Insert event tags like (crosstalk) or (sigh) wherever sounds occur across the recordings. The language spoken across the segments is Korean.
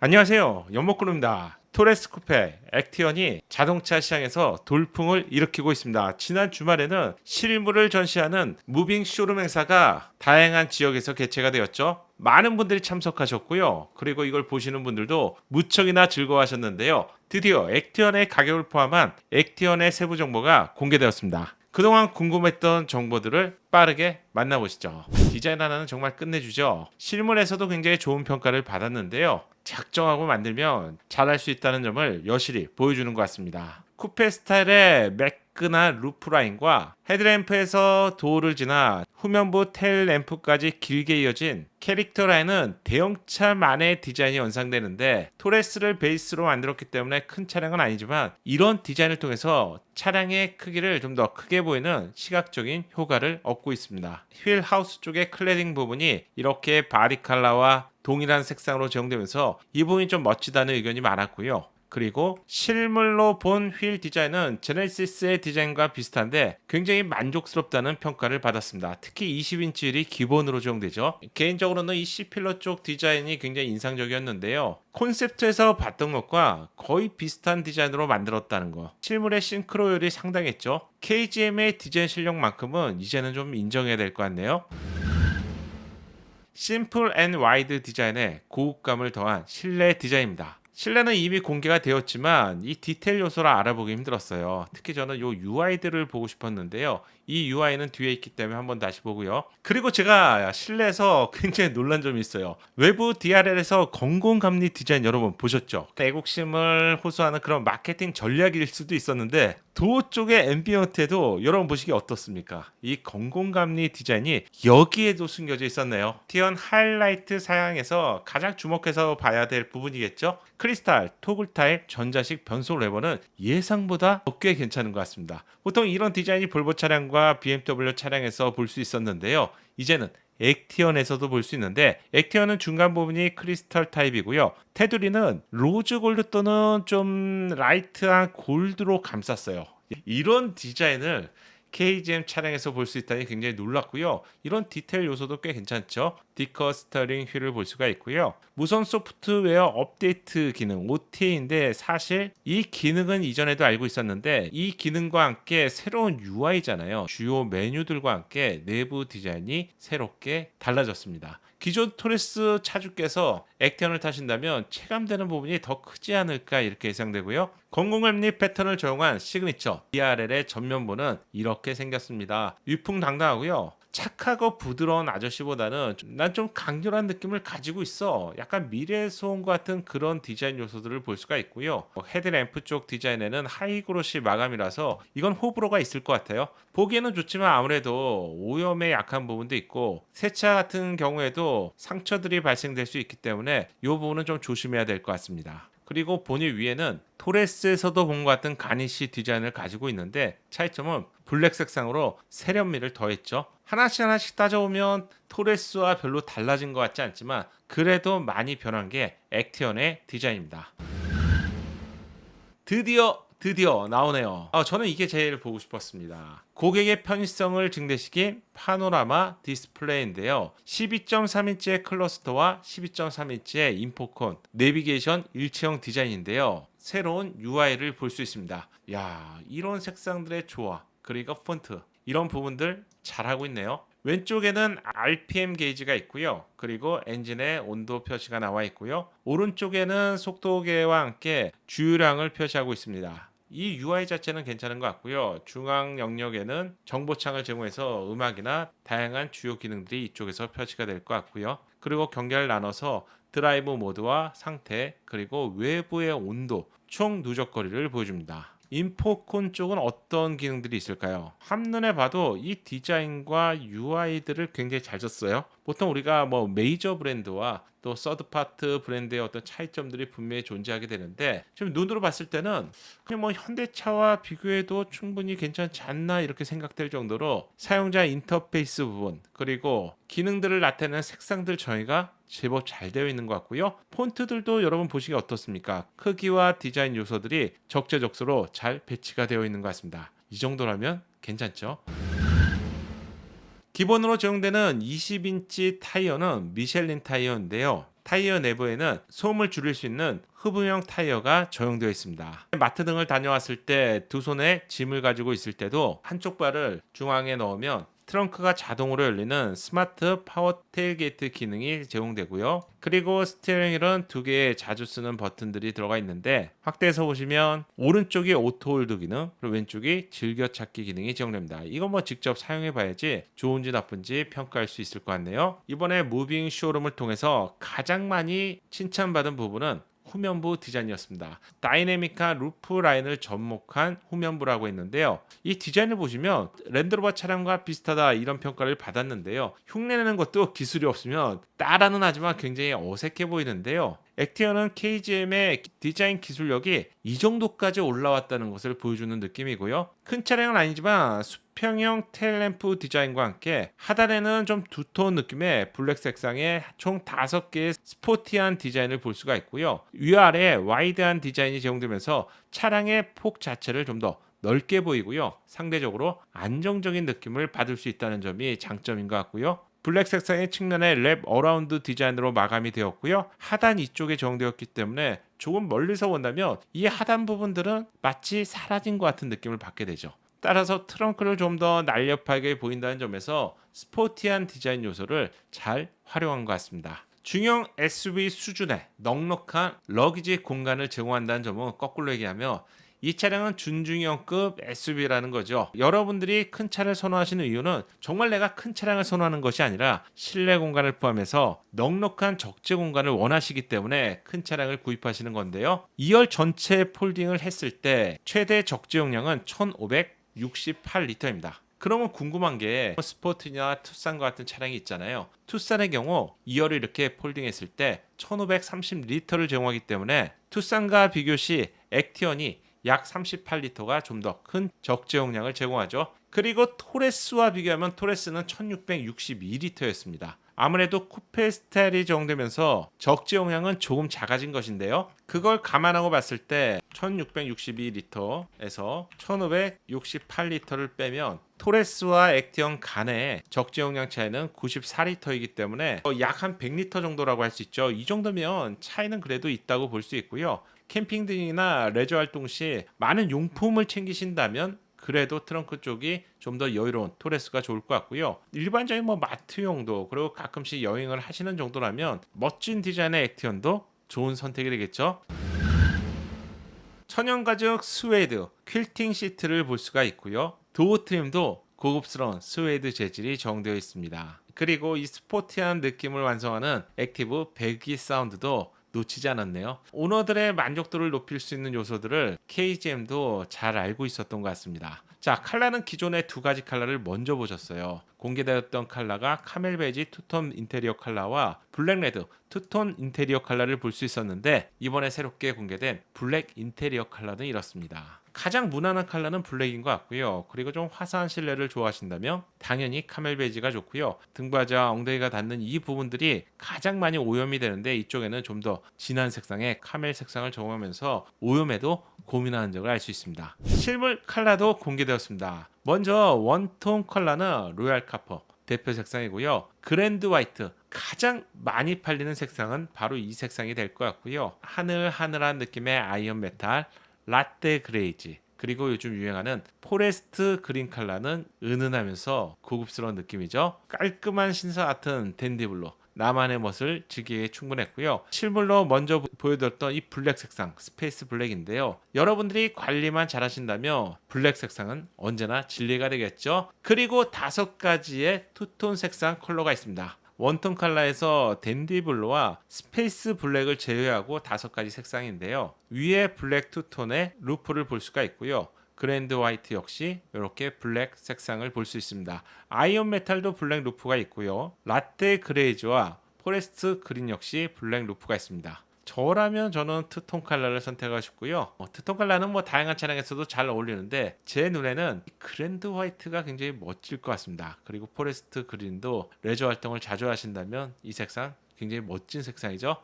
안녕하세요. 연목구름입니다. 토레스 쿠페 액티언이 자동차 시장에서 돌풍을 일으키고 있습니다. 지난 주말에는 실물을 전시하는 무빙 쇼룸 행사가 다양한 지역에서 개최가 되었죠. 많은 분들이 참석하셨고요. 그리고 이걸 보시는 분들도 무척이나 즐거워하셨는데요. 드디어 액티언의 가격을 포함한 액티언의 세부 정보가 공개되었습니다. 그동안 궁금했던 정보들을 빠르게 만나보시죠. 디자인 하나는 정말 끝내주죠. 실물에서도 굉장히 좋은 평가를 받았는데요. 작정하고 만들면 잘할 수 있다는 점을 여실히 보여주는 것 같습니다. 쿠페 스타일의 매끈한 루프 라인과 헤드램프에서 도어를 지나 후면부 테일 램프까지 길게 이어진 캐릭터 라인은 대형차만의 디자인이 연상되는데 토레스를 베이스로 만들었기 때문에 큰 차량은 아니지만 이런 디자인을 통해서 차량의 크기를 좀 더 크게 보이는 시각적인 효과를 얻고 있습니다. 휠 하우스 쪽의 클레딩 부분이 이렇게 바디 컬러와 동일한 색상으로 제공되면서 이 부분이 좀 멋지다는 의견이 많았고요. 그리고 실물로 본 휠 디자인은 제네시스의 디자인과 비슷한데 굉장히 만족스럽다는 평가를 받았습니다. 특히 20인치 휠이 기본으로 적용되죠. 개인적으로는 이 C필러 쪽 디자인이 굉장히 인상적이었는데요. 콘셉트에서 봤던 것과 거의 비슷한 디자인으로 만들었다는 거. 실물의 싱크로율이 상당했죠. KGM의 디자인 실력만큼은 이제는 좀 인정해야 될 것 같네요. 심플 앤 와이드 디자인에 고급감을 더한 실내 디자인입니다. 실내는 이미 공개가 되었지만 이 디테일 요소를 알아보기 힘들었어요. 특히 저는 요 UI들을 보고 싶었는데요. 이 UI는 뒤에 있기 때문에 한번 다시 보고요. 그리고 제가 실내에서 (laughs) 굉장히 놀란 점이 있어요. 외부 DRL에서 공공감리 디자인 여러분 보셨죠? 애국심을 호소하는 그런 마케팅 전략일 수도 있었는데 도어 쪽의 앰비언트에도 여러분 보시기 어떻습니까? 이 공공감리 디자인이 여기에도 숨겨져 있었네요. 티언 하이라이트 사양에서 가장 주목해서 봐야 될 부분이겠죠? 크리스탈, 토글 타입, 전자식 변속 레버는 예상보다 꽤 괜찮은 것 같습니다. 보통 이런 디자인이 볼보 차량과 BMW 차량에서 볼 수 있었는데요. 이제는 액티언에서도 볼 수 있는데 액티언은 중간 부분이 크리스탈 타입이고요. 테두리는 로즈 골드 또는 좀 라이트한 골드로 감쌌어요. 이런 디자인을 KGM 차량에서 볼 수 있다니 굉장히 놀랐고요. 이런 디테일 요소도 꽤 괜찮죠. 디커 스터링 휠을 볼 수가 있고요. 무선 소프트웨어 업데이트 기능 OTA인데 사실 이 기능은 이전에도 알고 있었는데 이 기능과 함께 새로운 UI잖아요. 주요 메뉴들과 함께 내부 디자인이 새롭게 달라졌습니다. 기존 토레스 차주께서 액티언을 타신다면 체감되는 부분이 더 크지 않을까 이렇게 예상되고요. 건공감리 패턴을 적용한 시그니처 DRL의 전면부는 이렇게 생겼습니다. 위풍당당하고요. 착하고 부드러운 아저씨보다는 난 좀 강렬한 느낌을 가지고 있어. 약간 미래의 소음 같은 그런 디자인 요소들을 볼 수가 있고요. 뭐 헤드램프 쪽 디자인에는 하이그로시 마감이라서 이건 호불호가 있을 것 같아요. 보기에는 좋지만 아무래도 오염에 약한 부분도 있고 세차 같은 경우에도 상처들이 발생될 수 있기 때문에 이 부분은 좀 조심해야 될 것 같습니다. 그리고 본일 위에는 토레스에서도 본 것 같은 가니쉬 디자인을 가지고 있는데 차이점은 블랙 색상으로 세련미를 더했죠. 하나씩 하나씩 따져보면 토레스와 별로 달라진 것 같지 않지만 그래도 많이 변한 게 액티언의 디자인입니다. 드디어 드디어 나오네요. 아, 저는 이게 제일 보고 싶었습니다. 고객의 편의성을 증대시킨 파노라마 디스플레이인데요. 12.3인치의 클러스터와 12.3인치의 인포콘, 내비게이션 일체형 디자인인데요. 새로운 UI를 볼 수 있습니다. 야, 이런 색상들의 조화, 그리고 폰트, 이런 부분들 잘하고 있네요. 왼쪽에는 RPM 게이지가 있고요. 그리고 엔진의 온도 표시가 나와 있고요. 오른쪽에는 속도계와 함께 주유량을 표시하고 있습니다. 이 UI 자체는 괜찮은 것 같고요. 중앙 영역에는 정보창을 제공해서 음악이나 다양한 주요 기능들이 이쪽에서 표시가 될 것 같고요. 그리고 경계를 나눠서 드라이브 모드와 상태 그리고 외부의 온도 총 누적거리를 보여줍니다. 인포콘 쪽은 어떤 기능들이 있을까요? 한눈에 봐도 이 디자인과 UI들을 굉장히 잘 줬어요. 보통 우리가 뭐 메이저 브랜드와 또 서드 파트 브랜드의 어떤 차이점들이 분명히 존재하게 되는데 지금 눈으로 봤을 때는 그냥 뭐 현대차와 비교해도 충분히 괜찮지 않나 이렇게 생각될 정도로 사용자 인터페이스 부분 그리고 기능들을 나타내는 색상들 정의가 제법 잘 되어 있는 것 같고요. 폰트들도 여러분 보시기 어떻습니까? 크기와 디자인 요소들이 적재적소로 잘 배치가 되어 있는 것 같습니다. 이 정도라면 괜찮죠? 기본으로 적용되는 20인치 타이어는 미셸린 타이어인데요. 타이어 내부에는 소음을 줄일 수 있는 흡음형 타이어가 적용되어 있습니다. 마트 등을 다녀왔을 때 두 손에 짐을 가지고 있을 때도 한쪽 발을 중앙에 넣으면 트렁크가 자동으로 열리는 스마트 파워 테일게이트 기능이 제공되고요. 그리고 스티어링 휠은 두 개의 자주 쓰는 버튼들이 들어가 있는데 확대해서 보시면 오른쪽이 오토 홀드 기능, 그리고 왼쪽이 즐겨찾기 기능이 제공됩니다. 이거 뭐 직접 사용해 봐야지 좋은지 나쁜지 평가할 수 있을 것 같네요. 이번에 무빙 쇼룸을 통해서 가장 많이 칭찬받은 부분은 후면부 디자인이었습니다. 다이내믹한 루프 라인을 접목한 후면부라고 했는데요. 이 디자인을 보시면 랜드로버 차량과 비슷하다 이런 평가를 받았는데요. 흉내내는 것도 기술이 없으면 따라는 하지만 굉장히 어색해 보이는데요. 액티어는 KGM의 디자인 기술력이 이 정도까지 올라왔다는 것을 보여주는 느낌이고요. 큰 차량은 아니지만 수평형 테일 램프 디자인과 함께 하단에는 좀 두터운 느낌의 블랙 색상의 총 5개의 스포티한 디자인을 볼 수가 있고요. 위아래 와이드한 디자인이 제공되면서 차량의 폭 자체를 좀 더 넓게 보이고요. 상대적으로 안정적인 느낌을 받을 수 있다는 점이 장점인 것 같고요. 블랙 색상의 측면에 랩 어라운드 디자인으로 마감이 되었고요. 하단 이쪽에 적용되었기 때문에 조금 멀리서 본다면 이 하단 부분들은 마치 사라진 것 같은 느낌을 받게 되죠. 따라서 트렁크를 좀 더 날렵하게 보인다는 점에서 스포티한 디자인 요소를 잘 활용한 것 같습니다. 중형 SUV 수준의 넉넉한 러기지 공간을 제공한다는 점은 거꾸로 얘기하며 이 차량은 준중형급 SUV라는 거죠. 여러분들이 큰 차를 선호하시는 이유는 정말 내가 큰 차량을 선호하는 것이 아니라 실내 공간을 포함해서 넉넉한 적재 공간을 원하시기 때문에 큰 차량을 구입하시는 건데요. 2열 전체 폴딩을 했을 때 최대 적재 용량은 1568리터입니다. 그러면 궁금한 게 스포트냐 투싼과 같은 차량이 있잖아요. 투싼의 경우 2열을 이렇게 폴딩했을 때 1530리터를 제공하기 때문에 투싼과 비교 시 액티언이 약 38리터가 좀 더 큰 적재 용량을 제공하죠. 그리고 토레스와 비교하면 토레스는 1662리터였습니다. 아무래도 쿠페 스타일이 적용되면서 적재 용량은 조금 작아진 것인데요. 그걸 감안하고 봤을 때 1662리터에서 1568리터를 빼면 토레스와 액티언 간의 적재 용량 차이는 94리터이기 때문에 약 한 100리터 정도라고 할 수 있죠. 이 정도면 차이는 그래도 있다고 볼 수 있고요. 캠핑 등이나 레저 활동 시 많은 용품을 챙기신다면 그래도 트렁크 쪽이 좀 더 여유로운 토레스가 좋을 것 같고요. 일반적인 뭐 마트 용도 그리고 가끔씩 여행을 하시는 정도라면 멋진 디자인의 액티언도 좋은 선택이 되겠죠. 천연 가죽 스웨이드 퀼팅 시트를 볼 수가 있고요. 도어 트림도 고급스러운 스웨이드 재질이 적용되어 있습니다. 그리고 이 스포티한 느낌을 완성하는 액티브 배기 사운드도 놓치지 않았네요. 오너들의 만족도를 높일 수 있는 요소들을 KGM도 잘 알고 있었던 것 같습니다. 자, 칼라는 기존의 두 가지 칼라를 먼저 보셨어요. 공개되었던 칼라가 카멜 베이지 투톤 인테리어 칼라와 블랙 레드 투톤 인테리어 칼라를 볼 수 있었는데 이번에 새롭게 공개된 블랙 인테리어 칼라는 이렇습니다. 가장 무난한 컬러는 블랙인 것 같고요. 그리고 좀 화사한 실내를 좋아하신다면 당연히 카멜 베이지가 좋고요. 등받이와 엉덩이가 닿는 이 부분들이 가장 많이 오염이 되는데 이쪽에는 좀 더 진한 색상의 카멜 색상을 적용하면서 오염에도 고민하는 적을 알 수 있습니다. 실물 컬러도 공개되었습니다. 먼저 원톤 컬러는 로얄 카퍼 대표 색상이고요. 그랜드 화이트 가장 많이 팔리는 색상은 바로 이 색상이 될 것 같고요. 하늘 하늘한 느낌의 아이언 메탈 라떼 그레이지 그리고 요즘 유행하는 포레스트 그린 컬러는 은은하면서 고급스러운 느낌이죠. 깔끔한 신사 같은 댄디블루 나만의 멋을 즐기기에 충분했고요. 실물로 먼저 보여드렸던 이 블랙 색상 스페이스 블랙인데요. 여러분들이 관리만 잘하신다면 블랙 색상은 언제나 진리가 되겠죠. 그리고 다섯 가지의 투톤 색상 컬러가 있습니다. 원톤 컬러에서 댄디블루와 스페이스 블랙을 제외하고 다섯 가지 색상인데요. 위에 블랙 투톤의 루프를 볼 수가 있고요. 그랜드 화이트 역시 이렇게 블랙 색상을 볼 수 있습니다. 아이언 메탈도 블랙 루프가 있고요. 라떼 그레이즈와 포레스트 그린 역시 블랙 루프가 있습니다. 저라면 저는 트톤 칼라를 선택하고 싶고요. 어, 트톤 칼라는 뭐 다양한 차량에서도 잘 어울리는데 제 눈에는 그랜드 화이트가 굉장히 멋질 것 같습니다. 그리고 포레스트 그린도 레저 활동을 자주 하신다면 이 색상 굉장히 멋진 색상이죠.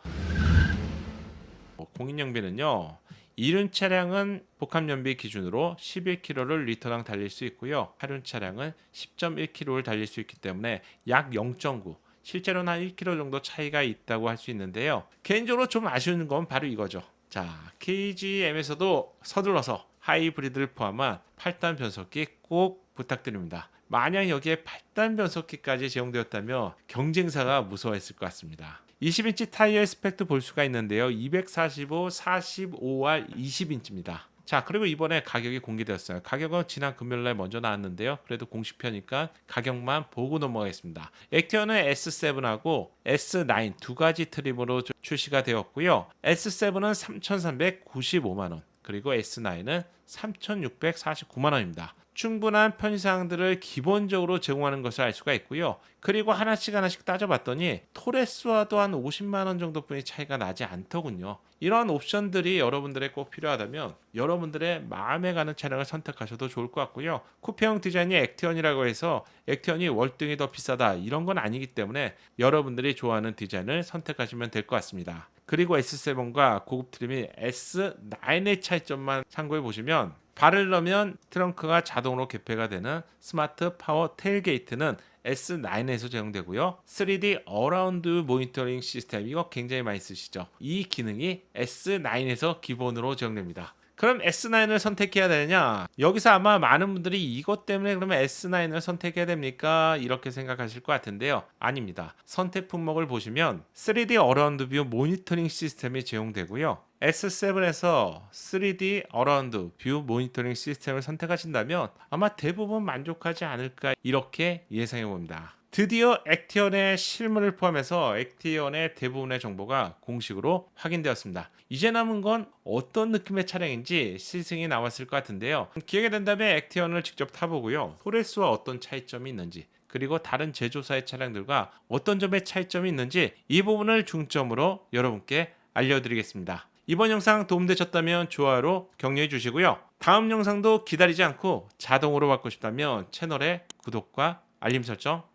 어, 공인영비는요. 이륜 차량은 복합 연비 기준으로 11km를 리터당 달릴 수 있고요. 하륜 차량은 10.1km를 달릴 수 있기 때문에 약 0.9 실제로는 한 1km 정도 차이가 있다고 할 수 있는데요. 개인적으로 좀 아쉬운 건 바로 이거죠. 자, KGM에서도 서둘러서 하이브리드를 포함한 8단 변속기 꼭 부탁드립니다. 만약 여기에 8단 변속기까지 제공되었다면 경쟁사가 무서워했을 것 같습니다. 20인치 타이어의 스펙도 볼 수가 있는데요. 245, 45R 20인치입니다. 자, 그리고 이번에 가격이 공개되었어요. 가격은 지난 금요일 날 먼저 나왔는데요. 그래도 공식표니까 가격만 보고 넘어가겠습니다. 액티어는 S7하고 S9 두 가지 트림으로 주- 출시가 되었고요. S7은 3,395만 원, 그리고 S9은 3,649만 원입니다. 충분한 편의사항들을 기본적으로 제공하는 것을 알 수가 있고요. 그리고 하나씩 하나씩 따져봤더니 토레스와도 한 50만 원 정도뿐이 차이가 나지 않더군요. 이러한 옵션들이 여러분들의 꼭 필요하다면 여러분들의 마음에 가는 차량을 선택하셔도 좋을 것 같고요. 쿠페형 디자인이 액티언이라고 해서 액티언이 월등히 더 비싸다 이런 건 아니기 때문에 여러분들이 좋아하는 디자인을 선택하시면 될 것 같습니다. 그리고 S7과 고급 트림이 S9의 차이점만 참고해 보시면 발을 넣으면 트렁크가 자동으로 개폐가 되는 스마트 파워 테일게이트는 S9에서 제공되고요. 3D 어라운드 모니터링 시스템 이거 굉장히 많이 쓰시죠. 이 기능이 S9에서 기본으로 제공됩니다. 그럼 S9을 선택해야 되느냐? 여기서 아마 많은 분들이 이것 때문에 그러면 S9을 선택해야 됩니까? 이렇게 생각하실 것 같은데요. 아닙니다. 선택 품목을 보시면 3D 어라운드 뷰 모니터링 시스템이 제공되고요. S7에서 3D 어라운드 뷰 모니터링 시스템을 선택하신다면 아마 대부분 만족하지 않을까 이렇게 예상해 봅니다. 드디어 액티언의 실물을 포함해서 액티언의 대부분의 정보가 공식으로 확인되었습니다. 이제 남은 건 어떤 느낌의 차량인지 시승이 나왔을 것 같은데요. 기회가 된다면 액티언을 직접 타보고요. 토레스와 어떤 차이점이 있는지 그리고 다른 제조사의 차량들과 어떤 점의 차이점이 있는지 이 부분을 중점으로 여러분께 알려드리겠습니다. 이번 영상 도움되셨다면 좋아요로 격려해 주시고요. 다음 영상도 기다리지 않고 자동으로 받고 싶다면 채널의 구독과 알림 설정